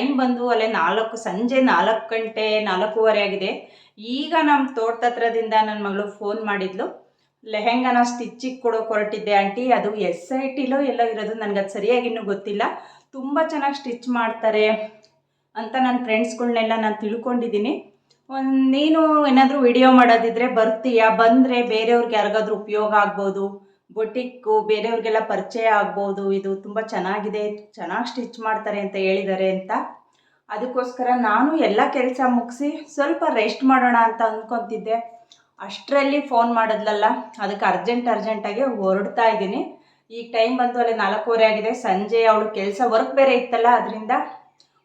Time ಬಂದು ಅಲ್ಲೇ ನಾಲ್ಕು, ಸಂಜೆ ನಾಲ್ಕು ಗಂಟೆ, ನಾಲ್ಕೂವರೆ ಆಗಿದೆ. ಈಗ ನಮ್ಮ ತೋಟದ ಹತ್ರದಿಂದ ನನ್ನ ಮಗಳು ಫೋನ್ ಮಾಡಿದ್ಲು. ಲೆಹೆಂಗಾನ ಸ್ಟಿಚ್ಚಿಗೆ ಕೊಡೋಕೆ ಹೊರಟಿದ್ದೆ ಆಂಟಿ. ಅದು ಎಸ್ ಐ ಟಿಲೋ ಎಲ್ಲೋ ಇರೋದು ನನಗೆ ಅದು ಸರಿಯಾಗಿ ಇನ್ನೂ ಗೊತ್ತಿಲ್ಲ. ತುಂಬ ಚೆನ್ನಾಗಿ ಸ್ಟಿಚ್ ಮಾಡ್ತಾರೆ ಅಂತ ನನ್ನ ಫ್ರೆಂಡ್ಸ್ಗಳ್ನೆಲ್ಲ ನಾನು ತಿಳ್ಕೊಂಡಿದ್ದೀನಿ. ಒಂದು ನೀನು ಏನಾದರೂ ವಿಡಿಯೋ ಮಾಡೋದಿದ್ರೆ ಬರ್ತೀಯಾ? ಬಂದರೆ ಬೇರೆಯವ್ರಿಗೆ ಯಾರಿಗಾದ್ರೂ ಉಪಯೋಗ ಆಗ್ಬೋದು? ಬೊಟಿಕ್ಕು ಬೇರೆಯವ್ರಿಗೆಲ್ಲ ಪರಿಚಯ ಆಗ್ಬೋದು, ಇದು ತುಂಬ ಚೆನ್ನಾಗಿದೆ, ಚೆನ್ನಾಗಿ ಸ್ಟಿಚ್ ಮಾಡ್ತಾರೆ ಅಂತ ಹೇಳಿದ್ದಾರೆ ಅಂತ. ಅದಕ್ಕೋಸ್ಕರ ನಾನು ಎಲ್ಲ ಕೆಲಸ ಮುಗಿಸಿ ಸ್ವಲ್ಪ ರೆಸ್ಟ್ ಮಾಡೋಣ ಅಂತ ಅಂದ್ಕೊತಿದ್ದೆ ಅಷ್ಟರಲ್ಲಿ ಫೋನ್ ಮಾಡಿದ್ಲಲ್ಲ, ಅದಕ್ಕೆ ಅರ್ಜೆಂಟ್ ಅರ್ಜೆಂಟಾಗಿ ಹೊರಡ್ತಾ ಇದ್ದೀನಿ. ಈಗ ಟೈಮ್ ಬಂತು ಅಲ್ಲಿ ನಾಲ್ಕೂವರೆ ಆಗಿದೆ. ಸಂಜೆ ಅವಳು ಕೆಲಸ ವರ್ಕ್ ಬೇರೆ ಇತ್ತಲ್ಲ, ಅದರಿಂದ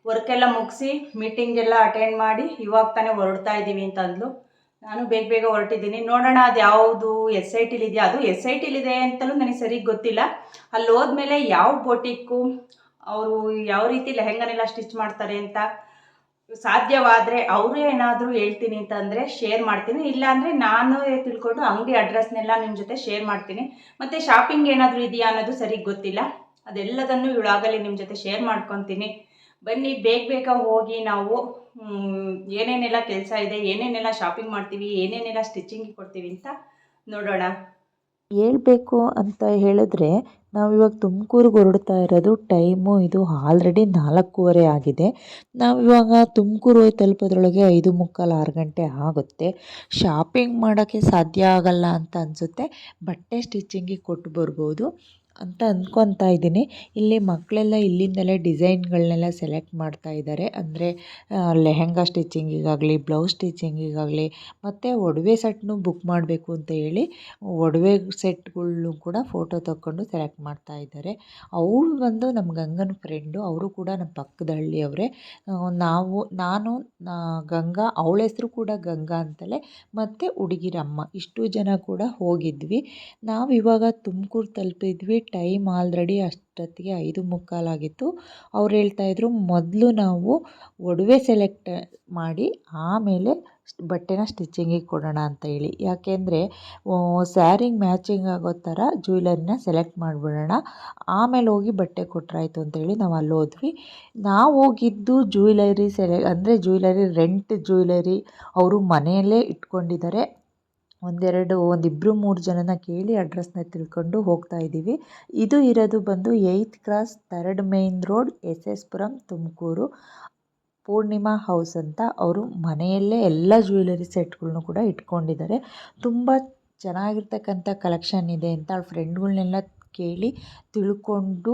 ವರ್ಕೆಲ್ಲ ಮುಗಿಸಿ ಮೀಟಿಂಗ್ ಎಲ್ಲ ಅಟೆಂಡ್ ಮಾಡಿ ಇವಾಗ ತಾನೇ ಹೊರಡ್ತಾ ಇದ್ದೀವಿ ಅಂತ ಅಂದ್ಲು ನಾನು ಬೇಗ ಬೇಗ ಹೊರಟಿದ್ದೀನಿ. ನೋಡೋಣ ಅದು ಯಾವುದು ಎಸ್ ಐ ಟಿಲಿ ಇದೆಯಾ? ಅದು ಎಸ್ ಐ ಟಿಲಿದೆ ಅಂತಲೂ ನನಗೆ ಸರಿಗೆ ಗೊತ್ತಿಲ್ಲ. ಅಲ್ಲಿ ಹೋದ್ಮೇಲೆ ಯಾವ ಬೋಟಿಕ್ಕು ಅವರು ಯಾವ ರೀತಿ ಲೆಹೆಂಗನೆಲ್ಲ ಸ್ಟಿಚ್ ಮಾಡ್ತಾರೆ ಅಂತ ಸಾಧ್ಯವಾದರೆ ಅವರು ಏನಾದರೂ ಹೇಳ್ತೀನಿ ಅಂತಂದರೆ ಶೇರ್ ಮಾಡ್ತೀನಿ. ಇಲ್ಲಾಂದರೆ ನಾನು ತಿಳ್ಕೊಂಡು ಅಂಗಡಿ ಅಡ್ರೆಸ್ನೆಲ್ಲ ನಿಮ್ಮ ಜೊತೆ ಶೇರ್ ಮಾಡ್ತೀನಿ. ಮತ್ತು ಶಾಪಿಂಗ್ ಏನಾದರೂ ಇದೆಯಾ ಅನ್ನೋದು ಸರಿಗೆ ಗೊತ್ತಿಲ್ಲ. ಅದೆಲ್ಲದನ್ನು ಇವಳಾಗಲೇ ನಿಮ್ಮ ಜೊತೆ ಶೇರ್ ಮಾಡ್ಕೊತೀನಿ. ಬನ್ನಿ, ಬೇಗ ಬೇಗ ಹೋಗಿ ನಾವು ಏನೇನೆಲ್ಲ ಕೆಲಸ ಇದೆ, ಏನೇನೆಲ್ಲ ಶಾಪಿಂಗ್ ಮಾಡ್ತೀವಿ, ಏನೇನೆಲ್ಲ ಸ್ಟಿಚಿಂಗ್ ಕೊಡ್ತೀವಿ ಅಂತ ನೋಡೋಣ. ಹೇಳ್ಬೇಕು ಅಂತ ಹೇಳಿದ್ರೆ ನಾವಿವಾಗ ತುಮಕೂರಿಗೆ ಹೊರಡ್ತಾ ಇರೋದು ಟೈಮು ಇದು ಆಲ್ರೆಡಿ ನಾಲ್ಕೂವರೆ ಆಗಿದೆ. ನಾವಿವಾಗ ತುಮಕೂರು ಹೋಗಿ ತಲುಪೋದ್ರೊಳಗೆ ಐದು ಮುಕ್ಕಾಲು ಆರು ಗಂಟೆ ಆಗುತ್ತೆ. ಶಾಪಿಂಗ್ ಮಾಡೋಕ್ಕೆ ಸಾಧ್ಯ ಆಗಲ್ಲ ಅಂತ ಅನಿಸುತ್ತೆ, ಬಟ್ಟೆ ಸ್ಟಿಚಿಂಗಿಗೆ ಕೊಟ್ಟು ಬರ್ಬೋದು. ಅಂತ ಅಂದ್ಕೊತಾ ಇದ್ದೀನಿ. ಇಲ್ಲಿ ಮಕ್ಕಳೆಲ್ಲ ಇಲ್ಲಿಂದಲೇ ಡಿಸೈನ್ಗಳನ್ನೆಲ್ಲ ಸೆಲೆಕ್ಟ್ ಮಾಡ್ತಾ ಇದ್ದಾರೆ. ಅಂದರೆ ಲೆಹೆಂಗಾ ಸ್ಟಿಚಿಂಗಿಗಾಗಲಿ, ಬ್ಲೌಸ್ ಸ್ಟಿಚಿಂಗಿಗಾಗಲಿ, ಮತ್ತು ಒಡವೆ ಸೆಟ್ನು ಬುಕ್ ಮಾಡಬೇಕು ಅಂತ ಹೇಳಿ ಒಡವೆ ಸೆಟ್ಗಳ್ನು ಕೂಡ ಫೋಟೋ ತಕೊಂಡು ಸೆಲೆಕ್ಟ್ ಮಾಡ್ತಾ ಇದ್ದಾರೆ. ಅವಳು ಬಂದು ನಮ್ಮ ಗಂಗನ ಫ್ರೆಂಡು, ಅವರು ಕೂಡ ನಮ್ಮ ಪಕ್ಕದ ಹಳ್ಳಿಯವರೇ. ನಾವು, ನಾನು ಗಂಗಾ, ಅವಳ ಹೆಸರು ಕೂಡ ಗಂಗಾ ಅಂತಲೇ, ಮತ್ತು ಹುಡುಗಿರಮ್ಮ, ಇಷ್ಟು ಜನ ಕೂಡ ಹೋಗಿದ್ವಿ. ನಾವು ಇವಾಗ ತುಮಕೂರು ತಲುಪಿದ್ವಿ ಟೈಮ್ ಆಲ್ರೆಡಿ ಅಷ್ಟೊತ್ತಿಗೆ ಐದು ಮುಕ್ಕಾಲಾಗಿತ್ತು ಅವ್ರು ಹೇಳ್ತಾಯಿದ್ರು ಮೊದಲು ನಾವು ಒಡವೆ ಸೆಲೆಕ್ಟ್ ಮಾಡಿ ಆಮೇಲೆ ಬಟ್ಟೆನ ಸ್ಟಿಚಿಂಗಿಗೆ ಕೊಡೋಣ ಅಂತ ಹೇಳಿ. ಯಾಕೆಂದರೆ ಸ್ಯಾರಿಂಗ್ ಮ್ಯಾಚಿಂಗ್ ಆಗೋ ಥರ ಜ್ಯುವೆಲರಿನ ಸೆಲೆಕ್ಟ್ ಮಾಡಿಬಿಡೋಣ. ಆಮೇಲೆ ಹೋಗಿ ಬಟ್ಟೆ ಕೊಟ್ಟರಾಯ್ತು ಅಂತೇಳಿ ನಾವು ಅಲ್ಲಿ ಹೋದ್ವಿ. ನಾವು ಹೋಗಿದ್ದು ಜ್ಯುವೆಲರಿ ಸೆಲೆ ಅಂದರೆ ಜ್ಯುವೆಲರಿ ರೆಂಟ್ ಜ್ಯುವೆಲರಿ ಅವರು ಮನೆಯಲ್ಲೇ ಇಟ್ಕೊಂಡಿದ್ದಾರೆ ಒಂದೆರಡು ಒಂದಿಬ್ಬರು ಮೂರು ಜನನ ಕೇಳಿ ಅಡ್ರೆಸ್ನ ತಿಳ್ಕೊಂಡು ಹೋಗ್ತಾ ಇದ್ದೀವಿ. ಇದು ಇರೋದು ಬಂದು eighth cross third main road S S Puram Tumakuru. Poornima house ಅಂತ ಅವರು ಮನೆಯಲ್ಲೇ ಎಲ್ಲ ಜ್ಯುವೆಲರಿ ಸೆಟ್ಗಳ್ನು ಕೂಡ ಇಟ್ಕೊಂಡಿದ್ದಾರೆ. ತುಂಬ ಚೆನ್ನಾಗಿರ್ತಕ್ಕಂಥ ಕಲೆಕ್ಷನ್ ಇದೆ ಅಂತ ಅವ್ರ ಫ್ರೆಂಡ್ಗಳ್ನೆಲ್ಲ ಕೇಳಿ ತಿಳ್ಕೊಂಡು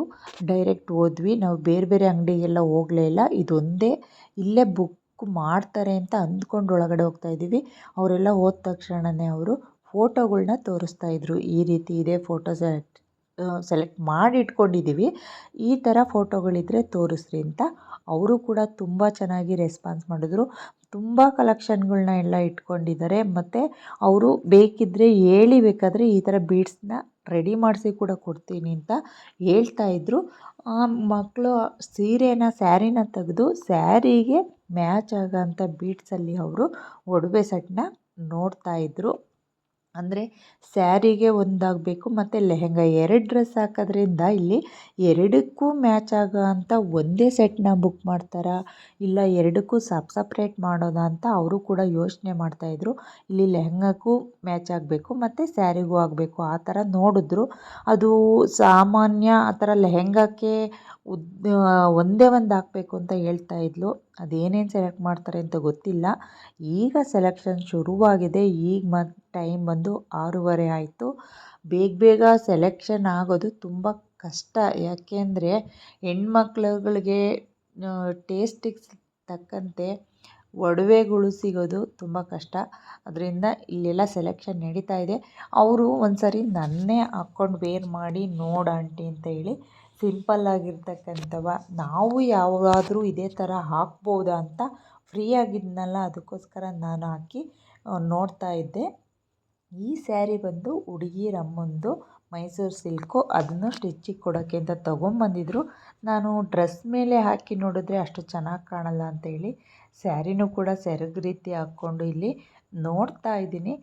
ಡೈರೆಕ್ಟ್ ಹೋದ್ವಿ. ನಾವು ಬೇರೆ ಬೇರೆ ಅಂಗಡಿಗೆಲ್ಲ ಹೋಗಲೇ ಇಲ್ಲ. ಇದೊಂದೇ ಇಲ್ಲೇ ಬುಕ್ ಮಾಡ್ತಾರೆ ಅಂತ ಅಂದ್ಕೊಂಡು ಒಳಗಡೆ ಹೋಗ್ತಾ ಇದ್ದೀವಿ. ಅವರೆಲ್ಲ ಹೋದ ತಕ್ಷಣವೇ ಅವರು ಫೋಟೋಗಳನ್ನ ತೋರಿಸ್ತಾ ಇದ್ರು. ಈ ರೀತಿ ಇದೆ ಫೋಟೋ ಸೆಲೆಕ್ಟ್ ಸೆಲೆಕ್ಟ್ ಮಾಡಿ ಇಟ್ಕೊಂಡಿದ್ದೀವಿ. ಈ ಥರ ಫೋಟೋಗಳಿದ್ರೆ ತೋರಿಸ್ರಿ ಅಂತ ಅವರು ಕೂಡ ತುಂಬ ಚೆನ್ನಾಗಿ ರೆಸ್ಪಾನ್ಸ್ ಮಾಡಿದ್ರು. ತುಂಬ ಕಲೆಕ್ಷನ್ಗಳನ್ನ ಎಲ್ಲ ಇಟ್ಕೊಂಡಿದ್ದಾರೆ. ಮತ್ತು ಅವರು ಬೇಕಿದ್ದರೆ ಹೇಳಿ, ಬೇಕಾದರೆ ಈ ಥರ ಬೀಡ್ಸ್ನ ರೆಡಿ ಮಾಡಿಸಿ ಕೂಡ ಕೊಡ್ತೀನಿ ಅಂತ ಹೇಳ್ತಾ ಇದ್ದರು ಆ ಮಕ್ಕಳು ಸೀರೆನ, ಸ್ಯಾರಿನ ತೆಗೆದು ಸ್ಯಾರಿಗೆ ಮ್ಯಾಚ್ ಆಗೋಂಥ ಬೀಡ್ಸಲ್ಲಿ ಅವರು ಒಡವೆ ಸೆಟ್ನ ನೋಡ್ತಾ ಇದ್ರು. ಅಂದರೆ ಸ್ಯಾರಿಗೆ ಒಂದಾಗಬೇಕು ಮತ್ತು ಲೆಹೆಂಗಾ ಎರಡು ಡ್ರೆಸ್ ಹಾಕೋದ್ರಿಂದ ಇಲ್ಲಿ ಎರಡಕ್ಕೂ ಮ್ಯಾಚ್ ಆಗೋ ಅಂಥ ಒಂದೇ ಸೆಟ್ನ ಬುಕ್ ಮಾಡ್ತಾರಾ. ಇಲ್ಲ, ಎರಡಕ್ಕೂ ಸಪ್ ಸಪ್ರೇಟ್ ಮಾಡೋದಾ ಅಂತ ಅವರು ಕೂಡ ಯೋಚನೆ ಮಾಡ್ತಾಯಿದ್ರು ಇಲ್ಲಿ ಲೆಹೆಂಗಾಕ್ಕೂ ಮ್ಯಾಚ್ ಆಗಬೇಕು ಮತ್ತು ಸ್ಯಾರಿಗೂ ಆಗಬೇಕು. ಆ ಥರ ನೋಡಿದ್ರು. ಅದು ಸಾಮಾನ್ಯ ಆ ಥರ ಲೆಹೆಂಗಾಕ್ಕೆ ಉದ್ ಒಂದೇ ಒಂದು ಹಾಕಬೇಕು ಅಂತ ಹೇಳ್ತಾ ಇದ್ಲು. ಅದೇನೇನು ಸೆಲೆಕ್ಟ್ ಮಾಡ್ತಾರೆ ಅಂತ ಗೊತ್ತಿಲ್ಲ. ಈಗ ಸೆಲೆಕ್ಷನ್ ಶುರುವಾಗಿದೆ. ಈಗ ಮ ಟೈಮ್ ಬಂದು ಆರೂವರೆ ಆಯಿತು. ಬೇಗ ಬೇಗ ಸೆಲೆಕ್ಷನ್ ಆಗೋದು ತುಂಬ ಕಷ್ಟ. ಯಾಕೆಂದರೆ ಹೆಣ್ಮಕ್ಳುಗಳಿಗೆ ಟೇಸ್ಟಿಗೆ ತಕ್ಕಂತೆ ಒಡವೆಗಳು ಸಿಗೋದು ತುಂಬ ಕಷ್ಟ. ಅದರಿಂದ ಇಲ್ಲೆಲ್ಲ ಸೆಲೆಕ್ಷನ್ ನಡೀತಾ ಇದೆ. ಅವರು ಒಂದು ಸರಿ ನನ್ನೇ ಹಾಕ್ಕೊಂಡು ವೇರ್ ಮಾಡಿ ನೋಡು ಆಂಟಿ ಅಂತ ಹೇಳಿ ಸಿಂಪಲ್ ಆಗಿರ್ತಕ್ಕಂಥವ. ನಾವು ಯಾವಾಗಾದರೂ ಇದೇ ಥರ ಹಾಕ್ಬೋದಾ ಅಂತ ಫ್ರೀ ಆಗಿದ್ನಲ್ಲ, ಅದಕ್ಕೋಸ್ಕರ ನಾನು ಹಾಕಿ ನೋಡ್ತಾ ಇದ್ದೆ. ಈ ಸ್ಯಾರಿ ಬಂದು ಹುಡುಗಿರಮ್ಮಂದು ಮೈಸೂರು ಸಿಲ್ಕು. ಅದನ್ನು ಸ್ಟಿಚ್ಚಿಗೆ ಕೊಡೋಕ್ಕೆ ಅಂತ ತೊಗೊಂಬಂದಿದ್ರು. ನಾನು ಡ್ರೆಸ್ ಮೇಲೆ ಹಾಕಿ ನೋಡಿದ್ರೆ ಅಷ್ಟು ಚೆನ್ನಾಗಿ ಕಾಣಲ್ಲ ಅಂತೇಳಿ ಸ್ಯಾರಿನೂ ಕೂಡ ಸೆರಗು ರೀತಿ ಹಾಕ್ಕೊಂಡು ಇಲ್ಲಿ ನೋಡ್ತಾ ಇದ್ದೀನಿ.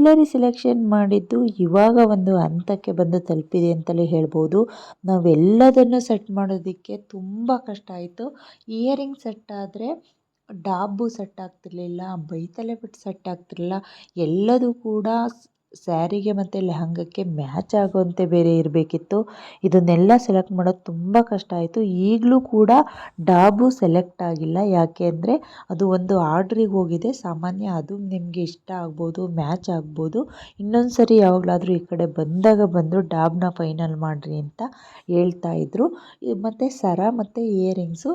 ಜ್ಯುವೆಲರಿ ಸೆಲೆಕ್ಷನ್ ಮಾಡಿದ್ದು ಇವಾಗ ಒಂದು ಹಂತಕ್ಕೆ ಬಂದು ತಲುಪಿದೆ ಅಂತಲೇ ಹೇಳ್ಬೋದು. ನಾವೆಲ್ಲದನ್ನು ಸೆಟ್ ಮಾಡೋದಕ್ಕೆ ತುಂಬ ಕಷ್ಟ ಆಯಿತು. ಇಯರಿಂಗ್ ಸೆಟ್ ಆದರೆ ಡಾಬು ಸೆಟ್ ಆಗ್ತಿರ್ಲಿಲ್ಲ ಬೈತಲೆ ಬಿಟ್ಟು ಸೆಟ್ ಆಗ್ತಿರಲಿಲ್ಲ. ಎಲ್ಲದೂ ಕೂಡ ಸ್ಯಾರಿಗೆ ಮತ್ತು ಲೆಹಂಗಕ್ಕೆ ಮ್ಯಾಚ್ ಆಗುವಂತೆ ಬೇರೆ ಇರಬೇಕಿತ್ತು. ಇದನ್ನೆಲ್ಲ ಸೆಲೆಕ್ಟ್ ಮಾಡೋದು ತುಂಬ ಕಷ್ಟ ಆಯಿತು. ಈಗಲೂ ಕೂಡ ಡಾಬು ಸೆಲೆಕ್ಟ್ ಆಗಿಲ್ಲ. ಯಾಕೆ ಅಂದರೆ ಅದು ಒಂದು ಆರ್ಡ್ರಿಗೆ ಹೋಗಿದೆ. ಸಾಮಾನ್ಯ ಅದು ನಿಮಗೆ ಇಷ್ಟ ಆಗ್ಬೋದು, ಮ್ಯಾಚ್ ಆಗ್ಬೋದು. ಇನ್ನೊಂದು ಸರಿ ಯಾವಾಗಲಾದರೂ ಈ ಕಡೆ ಬಂದಾಗ ಬಂದು ಡಾಬ್ನ ಫೈನಲ್ ಮಾಡಿರಿ ಅಂತ ಹೇಳ್ತಾ ಇದ್ದರು ಮತ್ತು ಸರ ಮತ್ತು ಇಯರಿಂಗ್ಸು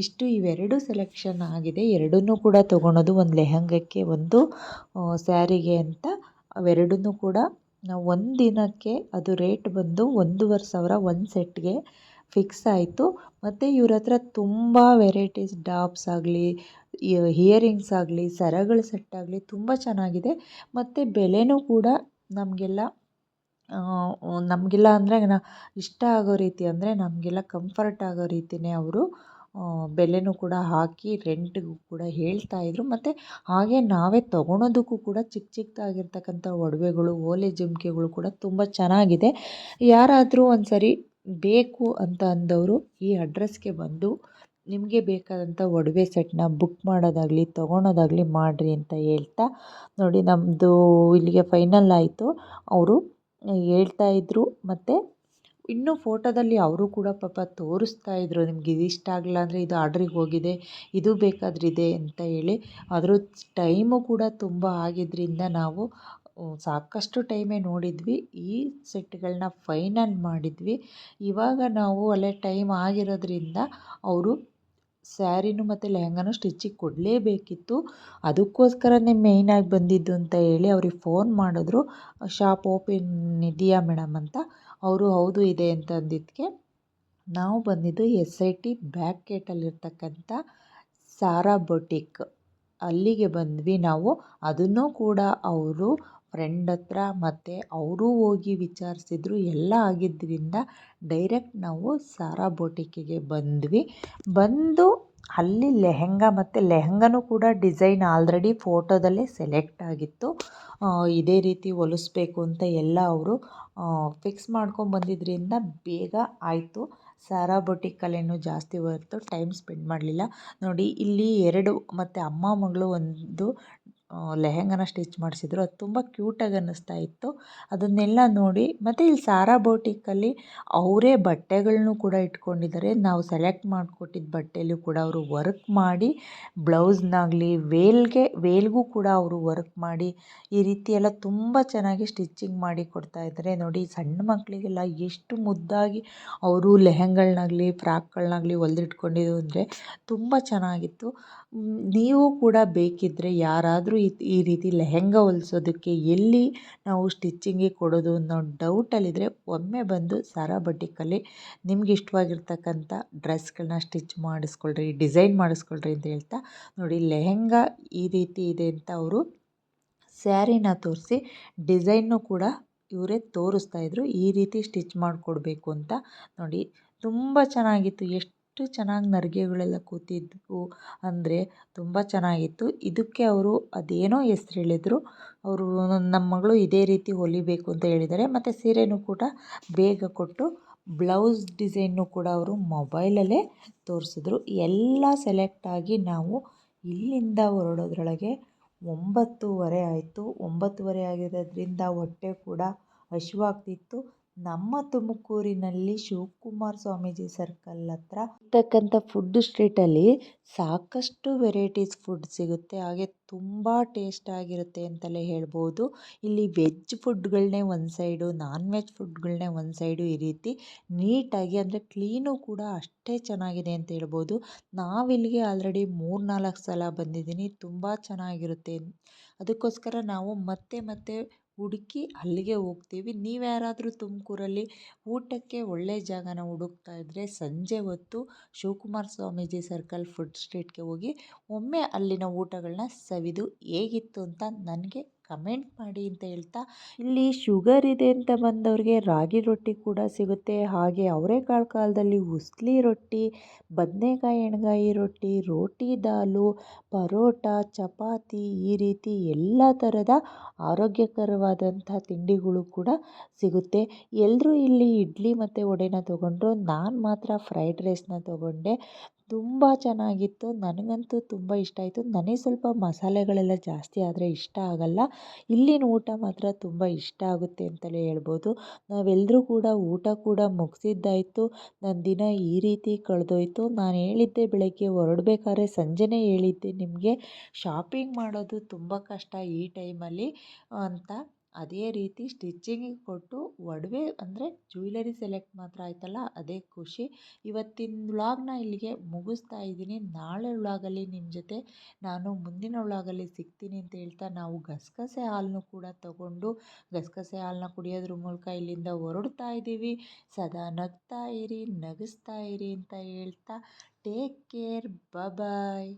ಇಷ್ಟು ಇವೆರಡು ಸೆಲೆಕ್ಷನ್ ಆಗಿದೆ. ಎರಡನ್ನೂ ಕೂಡ ತೊಗೊಳೋದು ಒಂದು ಲೆಹಂಗಕ್ಕೆ ಒಂದು ಸ್ಯಾರಿಗೆ ಅಂತ ಅವೆರಡನ್ನೂ ಕೂಡ ನಾವು ಒಂದು ದಿನಕ್ಕೆ ಅದು ರೇಟ್ ಬಂದು ಒಂದೂವರೆ ಸಾವಿರ ಒಂದು ಸೆಟ್ಗೆ ಫಿಕ್ಸ್ ಆಯಿತು. ಮತ್ತು ಇವ್ರ ಹತ್ರ ತುಂಬ ವೆರೈಟೀಸ್ ಡಾಬ್ಸ್ ಆಗಲಿ ಹಿಯರಿಂಗ್ಸ್ ಆಗಲಿ, ಸರಗಳ ಸೆಟ್ ಆಗಲಿ ತುಂಬ ಚೆನ್ನಾಗಿದೆ. ಮತ್ತು ಬೆಲೆನೂ ಕೂಡ ನಮಗೆಲ್ಲ ನಮಗೆಲ್ಲ ಅಂದರೆ ಇಷ್ಟ ಆಗೋ ರೀತಿ ಅಂದರೆ ನಮಗೆಲ್ಲ ಕಂಫರ್ಟ್ ಆಗೋ ರೀತಿಯೇ ಅವರು ಬೆಲೆನೂ ಕೂಡ ಹಾಕಿ ರೆಂಟ್ಗೂ ಕೂಡ ಹೇಳ್ತಾ ಇದ್ದರು ಮತ್ತು ಹಾಗೆ ನಾವೇ ತೊಗೊಳೋದಕ್ಕೂ ಕೂಡ ಚಿಕ್ಕ ಚಿಕ್ಕದಾಗಿರ್ತಕ್ಕಂಥ ಒಡವೆಗಳು, ಓಲೆ ಜುಮ್ಕೆಗಳು ಕೂಡ ತುಂಬ ಚೆನ್ನಾಗಿದೆ. ಯಾರಾದರೂ ಒಂದು ಸರಿ ಬೇಕು ಅಂತ ಅಂದವರು ಈ ಅಡ್ರೆಸ್ಗೆ ಬಂದು ನಿಮಗೆ ಬೇಕಾದಂಥ ಒಡವೆ ಸೆಟ್ನ ಬುಕ್ ಮಾಡೋದಾಗಲಿ, ತೊಗೊಳೋದಾಗಲಿ ಮಾಡಿರಿ ಅಂತ ಹೇಳ್ತಾ ನೋಡಿ ನಮ್ಮದು ಇಲ್ಲಿಗೆ ಫೈನಲ್ ಆಯಿತು. ಅವರು ಹೇಳ್ತಾ ಇದ್ದರು ಮತ್ತು ಇನ್ನೂ ಫೋಟೋದಲ್ಲಿ ಅವರು ಕೂಡ ಪಾಪ ತೋರಿಸ್ತಾ ಇದ್ದರು ನಿಮ್ಗೆ ಇದು ಇಷ್ಟ ಆಗಲಿಲ್ಲ ಅಂದರೆ ಇದು ಆರ್ಡ್ರಿಗೆ ಹೋಗಿದೆ, ಇದು ಬೇಕಾದ್ರೆ ಇದೆ ಅಂತ ಹೇಳಿ. ಅದರ ಟೈಮು ಕೂಡ ತುಂಬ ಆಗಿದ್ದರಿಂದ ನಾವು ಸಾಕಷ್ಟು ಟೈಮೇ ನೋಡಿದ್ವಿ. ಈ ಸೆಟ್ಗಳನ್ನ ಫೈನಲ್ ಮಾಡಿದ್ವಿ. ಇವಾಗ ನಾವು ಅಲ್ಲೇ ಟೈಮ್ ಆಗಿರೋದ್ರಿಂದ ಅವರು ಸ್ಯಾರಿನೂ ಮತ್ತು ಲೆಹಂಗಾನು ಸ್ಟಿಚ್ಚಿಗೆ ಕೊಡಲೇಬೇಕಿತ್ತು. ಅದಕ್ಕೋಸ್ಕರನೇ ಮೇಯ್ನಾಗಿ ಬಂದಿದ್ದು ಅಂತ ಹೇಳಿ ಅವ್ರಿಗೆ ಫೋನ್ ಮಾಡಿದ್ರು. ಶಾಪ್ ಓಪನ್ ಇದೆಯಾ ಮೇಡಮ್ ಅಂತ. ಅವರು ಹೌದು ಇದೆ ಅಂತ ಅಂದಿದ್ದಕ್ಕೆ ನಾವು ಬಂದಿದ್ದು ಎಸ್ ಐ ಟಿ ಬ್ಯಾಕ್ ಗೇಟಲ್ಲಿರ್ತಕ್ಕಂಥ ಸಾರಾ ಬೊಟಿಕ್. ಅಲ್ಲಿಗೆ ಬಂದ್ವಿ ನಾವು. ಅದನ್ನು ಕೂಡ ಅವರು ಫ್ರೆಂಡ್ ಹತ್ರ ಮತ್ತು ಅವರೂ ಹೋಗಿ ವಿಚಾರಿಸಿದ್ರು, ಎಲ್ಲ ಆಗಿದ್ದರಿಂದ ಡೈರೆಕ್ಟ್ ನಾವು ಸಾರಾ ಬೊಟಿಕ್ಕಿಗೆ ಬಂದ್ವಿ. ಬಂದು ಅಲ್ಲಿ ಲೆಹೆಂಗಾ ಮತ್ತು ಲೆಹೆಂಗಾನೂ ಕೂಡ ಡಿಸೈನ್ ಆಲ್ರೆಡಿ ಫೋಟೋದಲ್ಲೇ ಸೆಲೆಕ್ಟ್ ಆಗಿತ್ತು. ಇದೇ ರೀತಿ ಹೊಲಿಸ್ಬೇಕು ಅಂತ ಎಲ್ಲ ಅವರು ಫಿಕ್ಸ್ ಮಾಡ್ಕೊಂಬಂದಿದ್ದರಿಂದ ಬೇಗ ಆಯಿತು. ಸಾರಾ ಬೊಟಿಕ್ಕಲ್ಲೇನು ಜಾಸ್ತಿ ಹೊತ್ತು ಟೈಮ್ ಸ್ಪೆಂಡ್ ಮಾಡಲಿಲ್ಲ. ನೋಡಿ, ಇಲ್ಲಿ ಎರಡು ಮತ್ತು ಅಮ್ಮ ಮಗಳು ಒಂದು ಲೆಹೆಂಗಾನ ಸ್ಟಿಚ್ ಮಾಡಿಸಿದ್ರು. ಅದು ತುಂಬ ಕ್ಯೂಟಾಗಿ ಅನ್ನಿಸ್ತಾ ಇತ್ತು. ಅದನ್ನೆಲ್ಲ ನೋಡಿ ಮತ್ತು ಇಲ್ಲಿ ಸಾರಾ ಬೋಟಿಕಲ್ಲಿ ಅವರೇ ಬಟ್ಟೆಗಳನ್ನೂ ಕೂಡ ಇಟ್ಕೊಂಡಿದ್ದಾರೆ. ನಾವು ಸೆಲೆಕ್ಟ್ ಮಾಡಿಕೊಟ್ಟಿದ್ದ ಬಟ್ಟೆಯಲ್ಲೂ ಕೂಡ ಅವರು ವರ್ಕ್ ಮಾಡಿ, ಬ್ಲೌಸ್ನಾಗಲಿ, ವೇಲ್ಗೆ, ವೇಲ್ಗೂ ಕೂಡ ಅವರು ವರ್ಕ್ ಮಾಡಿ, ಈ ರೀತಿ ಎಲ್ಲ ತುಂಬ ಚೆನ್ನಾಗಿ ಸ್ಟಿಚ್ಚಿಂಗ್ ಮಾಡಿ ಕೊಡ್ತಾ ಇದ್ದಾರೆ. ನೋಡಿ, ಸಣ್ಣ ಮಕ್ಕಳಿಗೆಲ್ಲ ಎಷ್ಟು ಮುದ್ದಾಗಿ ಅವರು ಲೆಹೆಂಗಳನ್ನಾಗಲಿ ಫ್ರಾಕ್ಗಳನ್ನಾಗಲಿ ಹೊಲ್ದಿಟ್ಕೊಂಡಿದ್ದು ಅಂದರೆ ತುಂಬ ಚೆನ್ನಾಗಿತ್ತು. ನೀವು ಕೂಡ ಬೇಕಿದ್ದರೆ ಯಾರಾದರೂ ಈ ರೀತಿ ಲೆಹೆಂಗ ಹೊಲ್ಸೋದಕ್ಕೆ ಎಲ್ಲಿ ನಾವು ಸ್ಟಿಚ್ಚಿಂಗಿಗೆ ಕೊಡೋದು ಅನ್ನೋ ಡೌಟಲ್ಲಿದ್ದರೆ ಒಮ್ಮೆ ಬಂದು ಸಾರಾ ಬಟಿಕಲ್ಲಿ ನಿಮ್ಗೆ ಇಷ್ಟವಾಗಿರ್ತಕ್ಕಂಥ ಡ್ರೆಸ್ಗಳನ್ನ ಸ್ಟಿಚ್ ಮಾಡಿಸ್ಕೊಳ್ರಿ, ಡಿಸೈನ್ ಮಾಡಿಸ್ಕೊಳ್ರಿ ಅಂತ ಹೇಳ್ತಾ ನೋಡಿ ಲೆಹೆಂಗ ಈ ರೀತಿ ಇದೆ ಅಂತ ಅವರು ಸ್ಯಾರಿನ ತೋರಿಸಿ ಡಿಸೈನು ಕೂಡ ಇವರೇ ತೋರಿಸ್ತಾ ಇದ್ರು, ಈ ರೀತಿ ಸ್ಟಿಚ್ ಮಾಡಿಕೊಡ್ಬೇಕು ಅಂತ ನೋಡಿ. ತುಂಬ ಚೆನ್ನಾಗಿತ್ತು, ಎಷ್ಟು ಚೆನ್ನಾಗಿ ನರಿಗೆಗಳೆಲ್ಲ ಕೂತಿದ್ವು. ಅಂದರೆ ತುಂಬ ಚೆನ್ನಾಗಿತ್ತು. ಇದಕ್ಕೆ ಅವರು ಅದೇನೋ ಹೆಸ್ರು ಹೇಳಿದ್ರು. ಅವರು ನಮ್ಮ ಮಗಳು ಇದೇ ರೀತಿ ಹೊಲಿಬೇಕು ಅಂತ ಹೇಳಿದ್ದಾರೆ. ಮತ್ತು ಸೀರೆನೂ ಕೂಡ ಬೇಗ ಕೊಟ್ಟು ಬ್ಲೌಸ್ ಡಿಸೈನು ಕೂಡ ಅವರು ಮೊಬೈಲಲ್ಲೇ ತೋರಿಸಿದ್ರು. ಎಲ್ಲ ಸೆಲೆಕ್ಟ್ ಆಗಿ ನಾವು ಇಲ್ಲಿಂದ ಹೊರಡೋದ್ರೊಳಗೆ ಒಂಬತ್ತೂವರೆ ಆಯಿತು. ಒಂಬತ್ತುವರೆ ಆಗಿರೋದ್ರಿಂದ ಹೊಟ್ಟೆ ಕೂಡ ಹಸಿವಾಗ್ತಿತ್ತು ನಮ್ಮ ತುಮಕೂರಿನಲ್ಲಿ ಶಿವಕುಮಾರ ಸ್ವಾಮೀಜಿ ಸರ್ಕಲ್ ಹತ್ರ ಇರ್ತಕ್ಕಂಥ ಫುಡ್ ಸ್ಟ್ರೀಟಲ್ಲಿ ಸಾಕಷ್ಟು ವೆರೈಟೀಸ್ ಫುಡ್ ಸಿಗುತ್ತೆ. ಹಾಗೆ ತುಂಬ ಟೇಸ್ಟಾಗಿರುತ್ತೆ ಅಂತಲೇ ಹೇಳ್ಬೋದು. ಇಲ್ಲಿ ವೆಜ್ ಫುಡ್ಗಳನ್ನೇ ಒಂದು ಸೈಡು ನಾನ್ ವೆಜ್ ಫುಡ್ಗಳನ್ನೇ ಒಂದು ಸೈಡು ಈ ರೀತಿ ನೀಟಾಗಿ ಅಂದರೆ ಕ್ಲೀನು ಕೂಡ ಅಷ್ಟೇ ಚೆನ್ನಾಗಿದೆ ಅಂತ ಹೇಳ್ಬೋದು. ನಾವಿಲ್ಲಿಗೆ ಆಲ್ರೆಡಿ ಮೂರು ನಾಲ್ಕು ಸಲ ಬಂದಿದ್ದೀನಿ. ತುಂಬ ಚೆನ್ನಾಗಿರುತ್ತೆ. ಅದಕ್ಕೋಸ್ಕರ ನಾವು ಮತ್ತೆ ಮತ್ತೆ ಹುಡುಕಿ ಅಲ್ಲಿಗೆ ಹೋಗ್ತೀವಿ. ನೀವು ಯಾರಾದರೂ ತುಮಕೂರಲ್ಲಿ ಊಟಕ್ಕೆ ಒಳ್ಳೆಯ ಜಾಗನ ಹುಡುಕ್ತಾ ಇದ್ದರೆ ಸಂಜೆ ಹೊತ್ತು ಶಿವಕುಮಾರ ಸ್ವಾಮೀಜಿ ಸರ್ಕಲ್ ಫುಡ್ ಸ್ಟ್ರೀಟ್ಗೆ ಹೋಗಿ ಒಮ್ಮೆ ಅಲ್ಲಿನ ಊಟಗಳನ್ನ ಸವಿದು ಹೇಗಿತ್ತು ಅಂತ ನನಗೆ ಕಮೆಂಟ್ ಮಾಡಿ ಅಂತ ಹೇಳ್ತಾ, ಇಲ್ಲಿ ಶುಗರ್ ಇದೆ ಅಂತ ಬಂದವ್ರಿಗೆ ರಾಗಿ ರೊಟ್ಟಿ ಕೂಡ ಸಿಗುತ್ತೆ. ಹಾಗೆ ಅವರೆಕಾಳು ಕಾಲದಲ್ಲಿ ಉಸ್ಲಿ ರೊಟ್ಟಿ, ಬದನೆಕಾಯಿ ಎಣ್ಗಾಯಿ ರೊಟ್ಟಿ, ರೋಟಿ ದಾಲು, ಪರೋಟ, ಚಪಾತಿ ಈ ರೀತಿ ಎಲ್ಲ ಥರದ ಆರೋಗ್ಯಕರವಾದಂಥ ತಿಂಡಿಗಳು ಕೂಡ ಸಿಗುತ್ತೆ. ಎಲ್ಲರೂ ಇಲ್ಲಿ ಇಡ್ಲಿ ಮತ್ತು ವಡೆನ ತೊಗೊಂಡ್ರು. ನಾನು ಮಾತ್ರ ಫ್ರೈಡ್ ರೈಸ್ನ ತೊಗೊಂಡೆ. ತುಂಬ ಚೆನ್ನಾಗಿತ್ತು. ನನಗಂತೂ ತುಂಬ ಇಷ್ಟ ಆಯಿತು. ನನಗೆ ಸ್ವಲ್ಪ ಮಸಾಲೆಗಳೆಲ್ಲ ಜಾಸ್ತಿ ಆದರೆ ಇಷ್ಟ ಆಗಲ್ಲ. ಇಲ್ಲಿನ ಊಟ ಮಾತ್ರ ತುಂಬ ಇಷ್ಟ ಆಗುತ್ತೆ ಅಂತಲೇ ಹೇಳ್ಬೋದು. ನಾವೆಲ್ಲರೂ ಕೂಡ ಊಟ ಕೂಡ ಮುಗಿಸಿದ್ದಾಯ್ತು. ನನ್ನ ದಿನ ಈ ರೀತಿ ಕಳೆದೋಯ್ತು. ನಾನು ಹೇಳಿದ್ದೆ ಬೆಳಗ್ಗೆ ಹೊರಡ್ಬೇಕಾದ್ರೆ ಸಂಜೆನೇ ಹೇಳಿದ್ದೆ ನಿಮಗೆ. ಶಾಪಿಂಗ್ ಮಾಡೋದು ತುಂಬ ಕಷ್ಟ ಈ ಟೈಮಲ್ಲಿ ಅಂತ. ಅದೇ ರೀತಿ ಸ್ಟಿಚ್ಚಿಂಗಿಗೆ ಕೊಟ್ಟು ಒಡವೆ ಅಂದರೆ ಜ್ಯುವೆಲರಿ ಸೆಲೆಕ್ಟ್ ಮಾತ್ರ ಆಯ್ತಲ್ಲ, ಅದೇ ಖುಷಿ. ಇವತ್ತಿನ ವ್ಲಾಗ್ನ ಇಲ್ಲಿಗೆ ಮುಗಿಸ್ತಾ ಇದ್ದೀನಿ. ನಾಳೆ ವ್ಲಾಗಲ್ಲಿ ನಿಮ್ಮ ಜೊತೆ ನಾನು ಮುಂದಿನ ವ್ಲಾಗಲ್ಲಿ ಸಿಗ್ತೀನಿ ಅಂತ ಹೇಳ್ತಾ ನಾವು ಗಸಗಸೆ ಹಾಲನ್ನು ಕೂಡ ತಗೊಂಡು ಗಸಗಸೆ ಹಾಲನ್ನ ಕುಡಿಯೋದ್ರ ಮೂಲಕ ಇಲ್ಲಿಂದ ಹೊರಡ್ತಾ ಇದ್ದೀವಿ. ಸದಾ ನಗ್ತಾ ಇರಿ, ನಗಿಸ್ತಾ ಇರಿ ಅಂತ ಹೇಳ್ತಾ ಟೇಕ್ ಕೇರ್ ಬಾಯ್